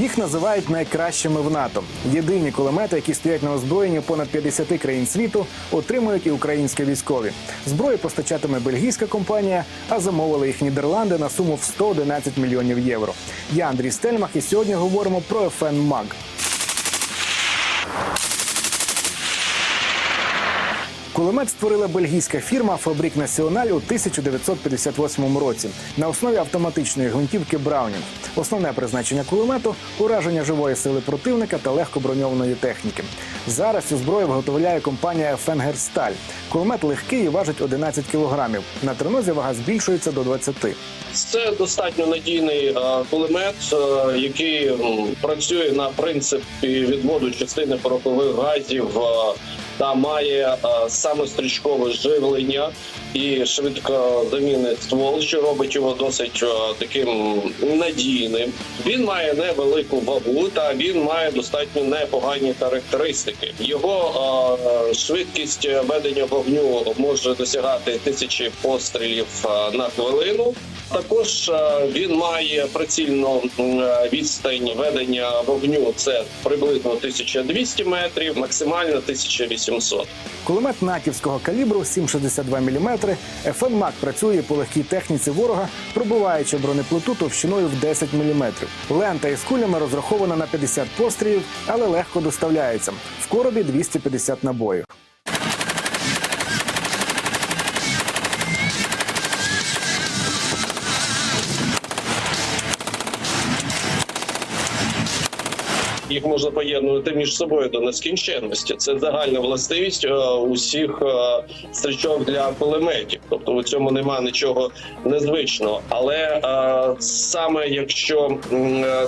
Їх називають найкращими в НАТО. Єдині кулемети, які стоять на озброєнні понад 50 країн світу, отримують і українські військові. Зброю постачатиме бельгійська компанія, а замовили їх Нідерланди на суму в 111 мільйонів євро. Я Андрій Стельмах, і сьогодні говоримо про ФН МАГ. Кулемет створила бельгійська фірма Фабрік Національ у 1958 році на основі автоматичної гвинтівки Браунінг. Основне призначення кулемету ураження живої сили противника та легкоброньованої техніки. Зараз цю зброю виготовляє компанія Фенгерсталь. Кулемет легкий і важить 11 кілограмів. На тренозі вага збільшується до 20. Це достатньо надійний е, кулемет, е, який працює на принципі відводу частини порохових газів е, та має е, самострічкове живлення і швидко швидкозамінний ствол, що робить його досить е, таким надійним. Він має невелику вагу та він має достатньо непогані характеристики. Його е, швидкість ведення вогню може досягати тисячі пострілів на хвилину. Також він має прицільну відстань ведення вогню. Це приблизно 1200 метрів, максимально 1800. Кулемет натівського калібру 7,62 мм. МАК працює по легкій техніці ворога, пробиваючи бронеплиту товщиною в 10 мм. Лента із кулями розрахована на 50 пострілів, але легко доставляється. В коробі 250 набоїв. Їх можна поєднувати між собою до нескінченності. Це загальна властивість е, усіх е, стрічок для кулеметів. Тобто у цьому нема нічого незвичного. Але е, саме якщо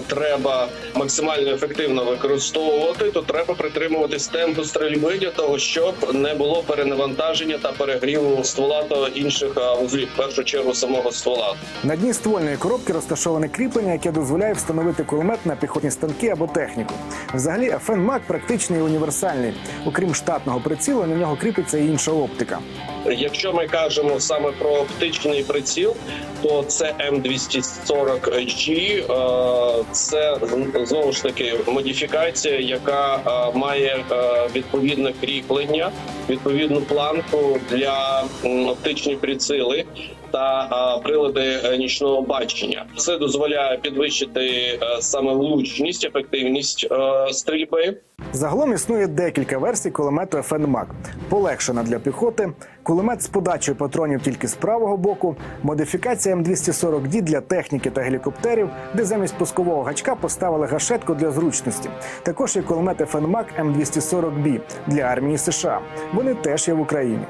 треба максимально ефективно використовувати, то треба притримуватись темпу стрільби для того, щоб не було перенавантаження та перегріву ствола та інших вузлів, в першу чергу самого ствола. На дні ствольної коробки розташоване кріплення, яке дозволяє встановити кулемет на піхотні станки або техніку. Взагалі, FN Mac практичний і універсальний. Окрім штатного прицілу, на нього кріпиться і інша оптика. Якщо ми кажемо саме про оптичний приціл, то це М240G. е, Це знову ж таки модифікація, яка е, має е, відповідне кріплення, відповідну планку для оптичні приціли. Та прилади е, нічного бачення це дозволяє підвищити е, саме влучність, ефективність е, стрільби. Загалом існує декілька версій кулемету ФН МАК. Полегшена для піхоти, кулемет з подачею патронів тільки з правого боку, модифікація М240D для техніки та гелікоптерів, де замість пускового гачка поставили гашетку для зручності. Також є кулемет ФН МАК М240B для армії США. Вони теж є в Україні.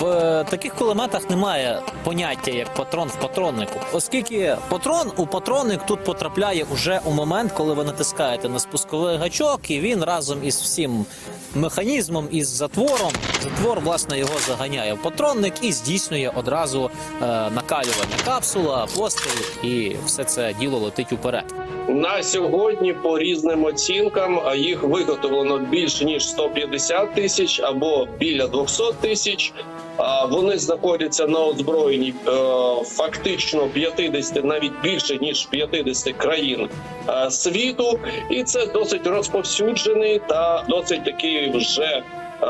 В е, таких кулеметах немає поняття як патрон в патроннику, оскільки патрон у патронник тут потрапляє уже у момент, коли ви натискаєте на спусковий гачок, і він разом із всім механізмом із затвором, затвор власне його заганяє в патронник і здійснює одразу е, накалювання капсула, постріл, і все це діло летить уперед. На сьогодні по різним оцінкам їх виготовлено більше ніж 150 тисяч або біля 200 тисяч. Вони знаходяться на озброєнні е, фактично 50, навіть більше ніж 50 країн е, світу, і це досить розповсюджений та досить такий вже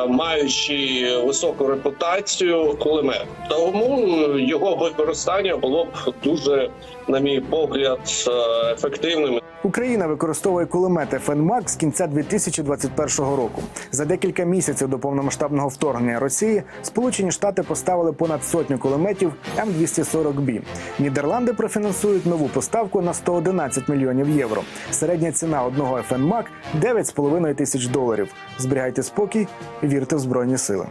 маючи високу репутацію кулемет. Тому його використання було б дуже, на мій погляд, е, ефективним. Україна використовує кулемети ФНМАК з кінця 2021 року. За декілька місяців до повномасштабного вторгнення Росії Сполучені Штати поставили понад сотню кулеметів М240Б. Нідерланди профінансують нову поставку на 111 мільйонів євро. Середня ціна одного ФНМАК 9,5 тисяч доларів. Зберігайте спокій, вірте в збройні сили.